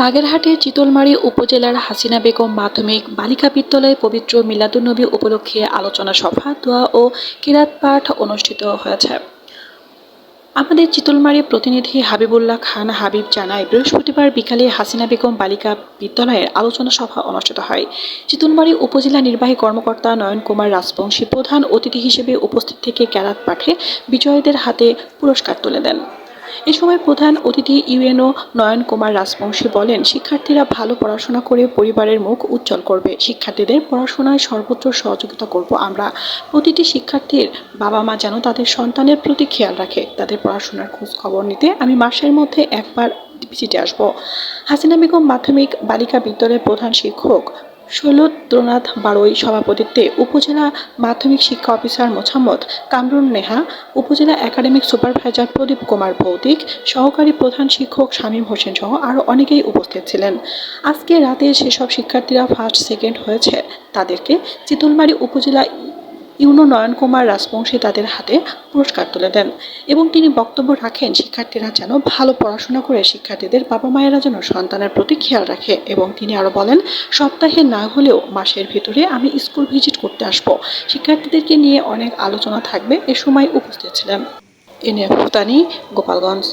বাগেরহাটের চিতলমারী উপজেলার হাসিনা বেগম মাধ্যমিক বালিকা বিদ্যালয়ে পবিত্র মিলাদুন্নবী উপলক্ষে আলোচনা সভা, দোয়া ও কিরাত পাঠ অনুষ্ঠিত হয়েছে। আমাদের চিতলমারী প্রতিনিধি হাবিবুল্লাহ খান হাবিব জানায়, বৃহস্পতিবার বিকালে হাসিনা বেগম বালিকা বিদ্যালয়ের আলোচনা সভা অনুষ্ঠিত হয়। চিতলমারী উপজেলা নির্বাহী কর্মকর্তা নয়ন কুমার রাজবংশী প্রধান অতিথি হিসেবে উপস্থিত থেকে ক্যারাত পাঠে বিজয়ীদের হাতে পুরস্কার তুলে দেন। এ সময় প্রধান অতিথি ইউএনও নয়ন কুমার রাজবংশী বলেন, শিক্ষার্থীরা ভালো পড়াশোনা করে পরিবারের মুখ উজ্জ্বল করবে। শিক্ষার্থীদের পড়াশোনায় সর্বোচ্চ সহযোগিতা করব আমরা। প্রতিটি শিক্ষার্থীর বাবা মা যেন তাদের সন্তানের প্রতি খেয়াল রাখে। তাদের পড়াশোনার খোঁজ খবর নিতে আমি মাসের মধ্যে একবার ভিজিটে আসব। হাসিনা বেগম মাধ্যমিক বালিকা বিদ্যালয়ের প্রধান শিক্ষক শৈলদ্রনাথ বাড়ই সভাপতিত্বে উপজেলা মাধ্যমিক শিক্ষা অফিসার মোছাম্মদ কামরুন নেহা, উপজেলা একাডেমিক সুপারভাইজার প্রদীপ কুমার ভৌতিক, সহকারী প্রধান শিক্ষক শামীম হোসেন সহ আরও অনেকেই উপস্থিত ছিলেন। আজকে রাতে সেসব শিক্ষার্থীরা ফার্স্ট সেকেন্ড হয়েছে, তাদেরকে চিতলমারী উপজেলা ইউনো নয়ন কুমার রাজবংশী তাদের হাতে পুরস্কার তুলে দেন এবং তিনি বক্তব্য রাখেন, শিক্ষার্থীরা যেন ভালো পড়াশোনা করে শিক্ষার্থীদের বাবা মায়েরা যেন সন্তানের প্রতি খেয়াল রাখে এবং তিনি আরও বলেন, সপ্তাহে না হলেও মাসের ভিতরে আমি স্কুল ভিজিট করতে আসব। শিক্ষার্থীদেরকে নিয়ে অনেক আলোচনা থাকবে, এ সময় উপস্থিত ছিলেন। এনে ফুতানি গোপালগঞ্জ।